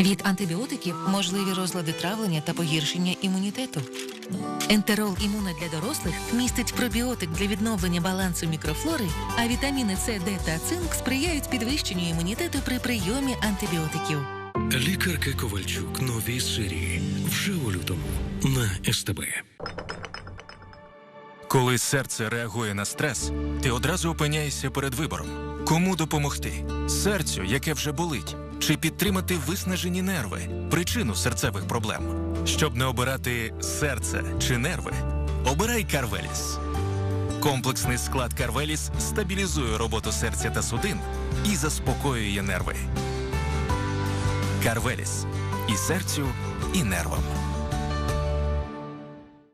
Від антибіотиків можливі розлади травлення та погіршення імунітету. Ентерол імуна для дорослих містить пробіотик для відновлення балансу мікрофлори, а вітаміни С, Д та цинк сприяють підвищенню імунітету при прийомі антибіотиків. Лікарка Ковальчук. Нові серії. Вже у лютому на СТБ. Коли серце реагує на стрес, ти одразу опиняєшся перед вибором. Кому допомогти? Серцю, яке вже болить, чи підтримати виснажені нерви, причину серцевих проблем. Щоб не обирати серце чи нерви, обирай Карвеліс. Комплексний склад Карвеліс стабілізує роботу серця та судин і заспокоює нерви. Карвеліс і серцю, і нервам.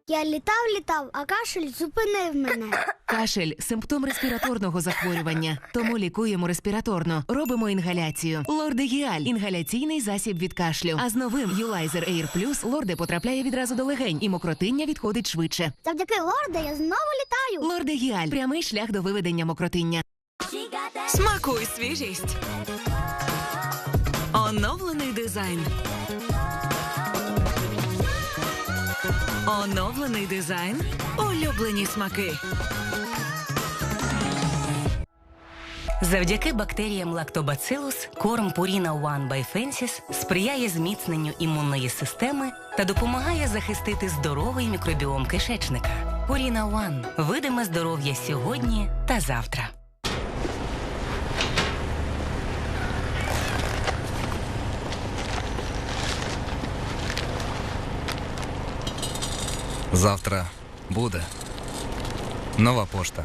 Я літав, літав, а кашель зупинив мене. Кашель симптом респіраторного захворювання. Тому лікуємо респіраторно. Робимо інгаляцію. Лордегіаль інгаляційний засіб від кашлю. А з новим Юлайзер Air Plus лорде потрапляє відразу до легень, і мокротиння відходить швидше. Завдяки лорде я знову літаю. Лордегіаль прямий шлях до виведення мокротиння. Смакуй свіжість. Оновлений дизайн. Оновлений дизайн. Улюблені смаки. Завдяки бактеріям Lactobacillus корм Purina One by Fences сприяє зміцненню імунної системи та допомагає захистити здоровий мікробіом кишечника. Purina One – видиме здоров'я сьогодні та завтра. Завтра буде нова пошта.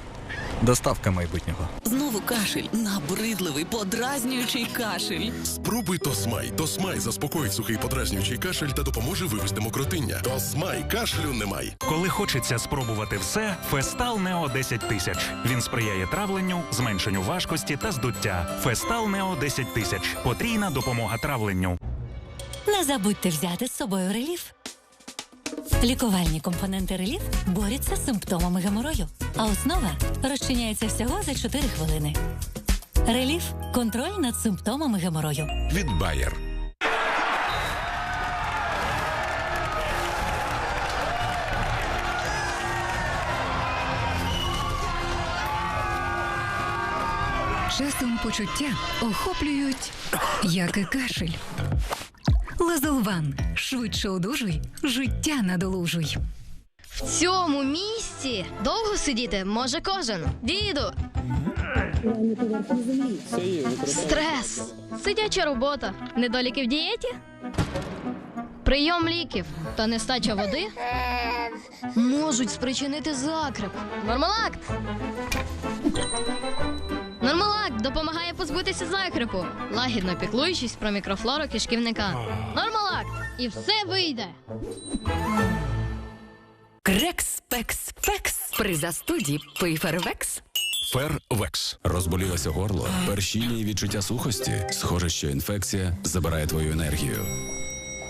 Доставка майбутнього. Знову кашель. Набридливий, подразнюючий кашель. Спробуй Тосмай. Тосмай заспокоїть сухий подразнюючий кашель та допоможе вивести мокротиння. Тосмай кашлю немає. Коли хочеться спробувати все, Фестал Нео 10 тисяч. Він сприяє травленню, зменшенню важкості та здуття. Фестал Нео 10 тисяч. Потрійна допомога травленню. Не забудьте взяти з собою реліф. Лікувальні компоненти реліф борються з симптомами геморою, а основа розчиняється всього за 4 хвилини. Реліф контроль над симптомами геморою. Від Bayer. Часом почуття охоплюють, як і кашель. Лазолван. Швидше одужуй, життя надолужуй. В цьому місці довго сидіти може кожен. Діду. Стрес. Сидяча робота. Недоліки в дієті. Прийом ліків та нестача води можуть спричинити закреп. Нормалакт. Допомагає позбутися закрепу, лагідно піклуючись про мікрофлору кишківника. Нормалакт! І все вийде. Крекс, пекс, пекс. При застуді Пейфервекс. Фервекс. Розболілося горло, першіння і відчуття сухості. Схоже, що інфекція забирає твою енергію.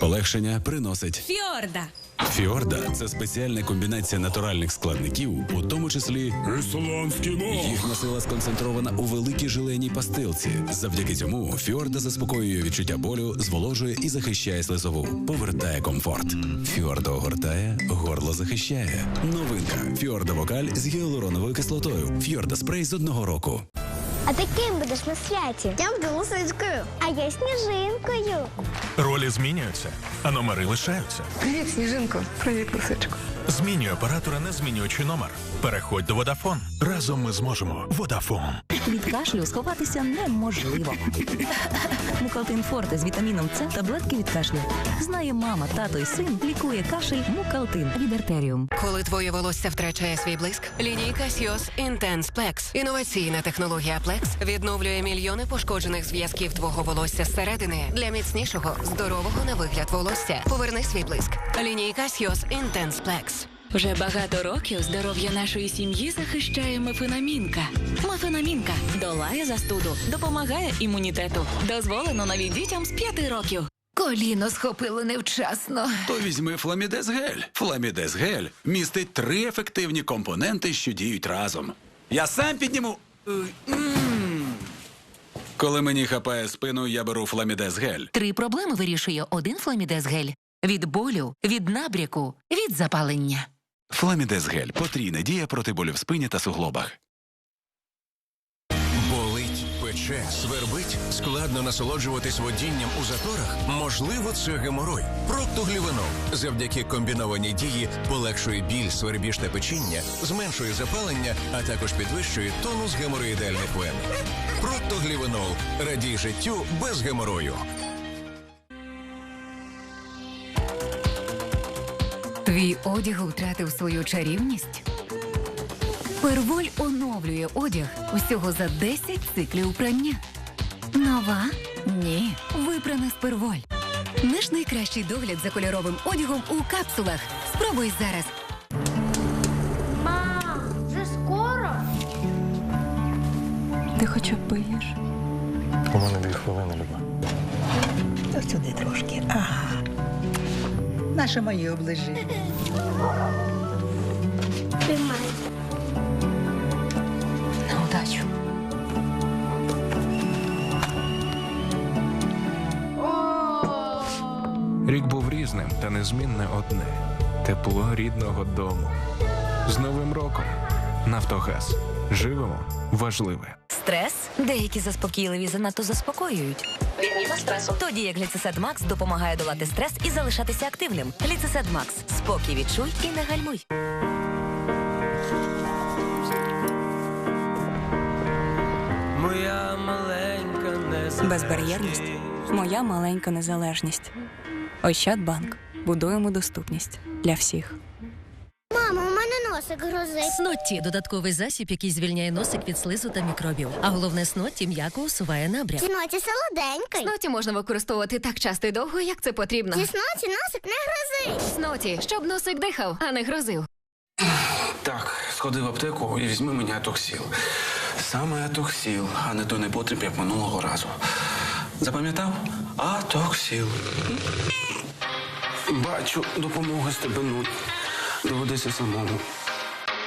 Полегшення приносить Фьорда. Фіорда це спеціальна комбінація натуральних складників, у тому числі ісландський мох. Їхня сила сконцентрована у великій жиленій пастилці. Завдяки цьому Фіорда заспокоює відчуття болю, зволожує і захищає слизову, повертає комфорт. Фіорда огортає, горло захищає. Новинка Фіорда Вокаль з гіалуроновою кислотою. Фіорда спрей з одного року. А ти ким будеш на святі? Я буду лисичкою. А я сніжинкою. Ролі змінюються, а номери лишаються. Привіт, сніжинко. Привіт, лисичко. Змінюй оператора, не змінюючи номер. Переходь до Водафон. Разом ми зможемо. Водафон. Від кашлю сховатися неможливо. Мукалтин Форте з вітаміном С таблетки від кашлю. Знає мама, тато і син лікує кашель Мукалтин від артеріум. Коли твоє волосся втрачає свій блиск, лінійка Сіос Intense Plex. Інноваційна технологія Plex відновлює мільйони пошкоджених зв'язків твого волосся зсередини для міцнішого, здорового на вигляд волосся. Поверни свій блиск. Лінійка Сіос Intense Plex. Вже багато років здоров'я нашої сім'ї захищає мефенамінка. Мефенамінка долає застуду, допомагає імунітету. Дозволено навіть дітям з 5 років. Коліно схопило невчасно. То візьми Фламідез Гель. Фламідез Гель містить три ефективні компоненти, що діють разом. Я сам підніму. Е. Коли мені хапає спину, я беру фламідез гель. Три проблеми вирішує один фламідез гель. Від болю, від набряку, від запалення. Фламідез гель потрійна дія проти болю в спині та суглобах. Болить, пече, свербить, складно насолоджуватись водінням у заторах. Можливо, це геморой. Проктоглівенол завдяки комбінованій дії полегшує біль, свербіж та печіння, зменшує запалення, а також підвищує тонус геморроїдальних вен. Проктоглівенол радій життю без геморою. Твій одяг втратив свою чарівність. Перволь оновлює одяг усього за 10 циклів прання. Нова? Ні. Випрана з перволь. Наш найкращий догляд за кольоровим одягом у капсулах. Спробуй зараз. Мам, вже скоро. Ти хоча б поїш? У мене дві хвилини, Люба. Сюди трошки. Ага. Наше моє оближи. Тримай. На удачу. Рік був різним, та незмінне одне тепло рідного дому. З Новим роком Нафтогаз. Живемо важливе. Стрес? Деякі заспокійливі занадто заспокоюють. Відміна стресу. Тоді як Гліцесед Макс допомагає долати стрес і залишатися активним. Гліцесед Макс. Спокій відчуй і не гальмуй. Моя маленька Безбар'єрність моя маленька незалежність. Ощадбанк. Будуємо доступність для всіх. Носик грозить. Снотті додатковий засіб, який звільняє носик від слизу та мікробів. А головне снотті м'яко усуває набряк. Сіноті солоденький. Сноті можна використовувати так часто і довго, як це потрібно. Зі сноті носик не грозить. Сноті, щоб носик дихав, а не грозив. Так, сходи в аптеку і візьми мені атоксіл. Саме атоксіл, а не то не потріб, як минулого разу. Запам'ятав? Атоксіл. Бачу, допомога стебенуть. Доводиться самому.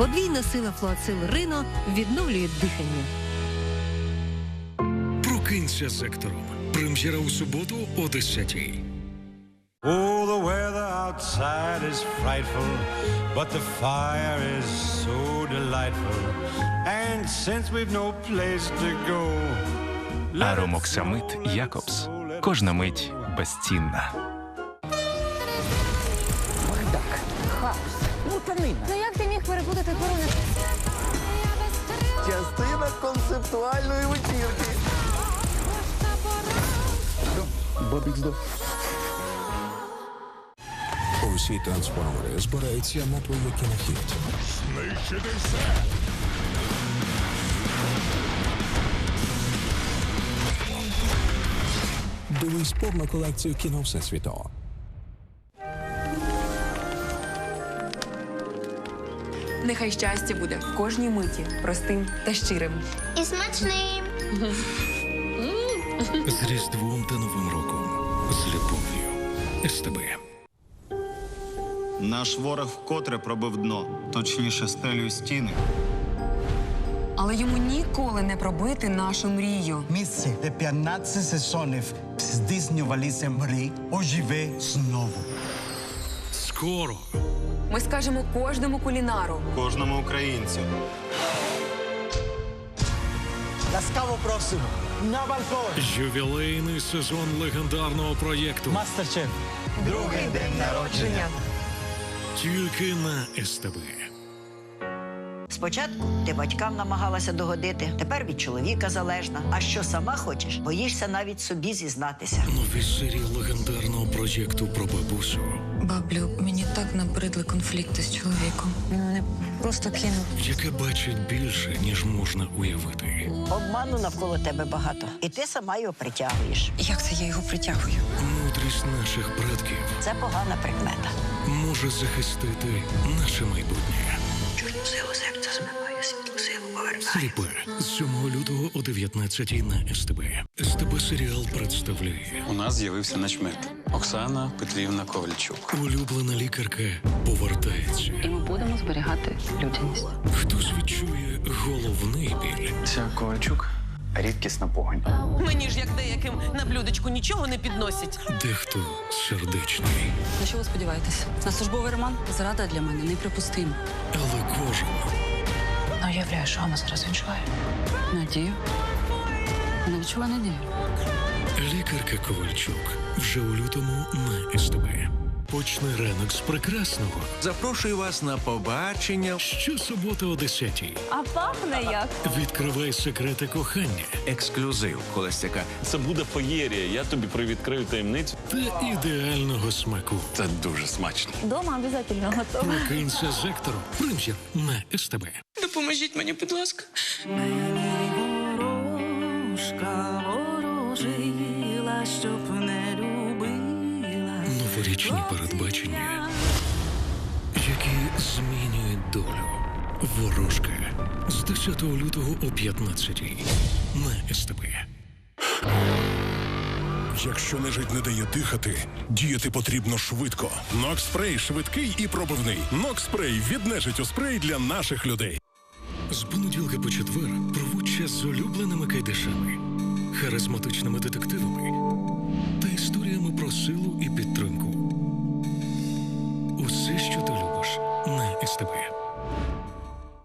Подвійна сила флуацил Рино відновлює дихання. Прокинься сектором. Прем'єра у суботу о 10 Oh, the weather outside is frightful, but the fire is so delightful. And since we've no place to go, Аромоксамит Якобс. Кожна мить безцінна. Бардак, хаос, мутанина. Ти міг? Частина концептуальної вечірки. Здох. Усі трансформери збираються на твоє кінохід. Знищити все. Дивись повну колекцію кіно Всесвіту. Нехай щастя буде в кожній миті простим та щирим. І смачним. З Різдвом та Новим роком. З любов'ю. СТБ. Наш ворог вкотре пробив дно, точніше стелю і стіни. Але йому ніколи не пробити нашу мрію. Місце, де 15 сезонів здійснювалися мрії, оживе знову. Скоро. Ми скажемо кожному кулінару. Кожному українцю. Ласкаво просимо на балкон. Ювілейний сезон легендарного проєкту. Мастер-шеф. Другий день народження. Тільки на СТБ. Спочатку ти батькам намагалася догодити, тепер від чоловіка залежна. А що сама хочеш, боїшся навіть собі зізнатися. Нові серії легендарного проєкту про бабусю. Баблю, мені так набридли конфлікти з чоловіком. Він мене просто кинув. яке бачить більше, ніж можна уявити. Обману навколо тебе багато, і ти сама його притягуєш. Як це я його притягую? Мудрість наших предків Це погана прикмета. може захистити наше майбутнє. Чорну силу серця змиває, світлу силу повертає. Сліпе з 7 лютого о 19 на СТБ. СТБ серіал представляє У нас з'явився начмет Оксана Петрівна Ковальчук. улюблена лікарка повертається. І ми будемо зберігати людяність. Хтось відчує головний біль. Ця Ковальчук рідкісна погонь. Мені ж як деяким на блюдечку нічого не підносять. Дехто сердечний, На що ви сподіваєтесь? На службовий роман? Зрада для мене неприпустима. але кожен Не уявляю, що вона зараз відчуває. Надію. Вона відчуває надію. Лікарка Ковальчук вже у лютому на СТБ. Почне ранок з прекрасного. Запрошую вас на побачення. Щосуботи о 10 А пахне як? Відкривай секрети кохання Ексклюзив Холостяка. Це буде феєрія. Я тобі привідкрию таємницю. та ідеального смаку. Це дуже смачно. Дома обов'язково готова. Прокинься з ектором. Прем'єр на СТБ. Допоможіть мені, будь ласка. Новорічні передбачення, які змінюють долю. Ворожка з 10 лютого о 15 на СТБ. Якщо нежить не дає дихати, діяти потрібно швидко. Нокспрей швидкий і пробивний. Нокспрей від нежиттю спрей для наших людей. З понеділка по четвер проводь час з улюбленими кайдашами, харизматичними детективами та історіями про силу і підтримку. Instagram.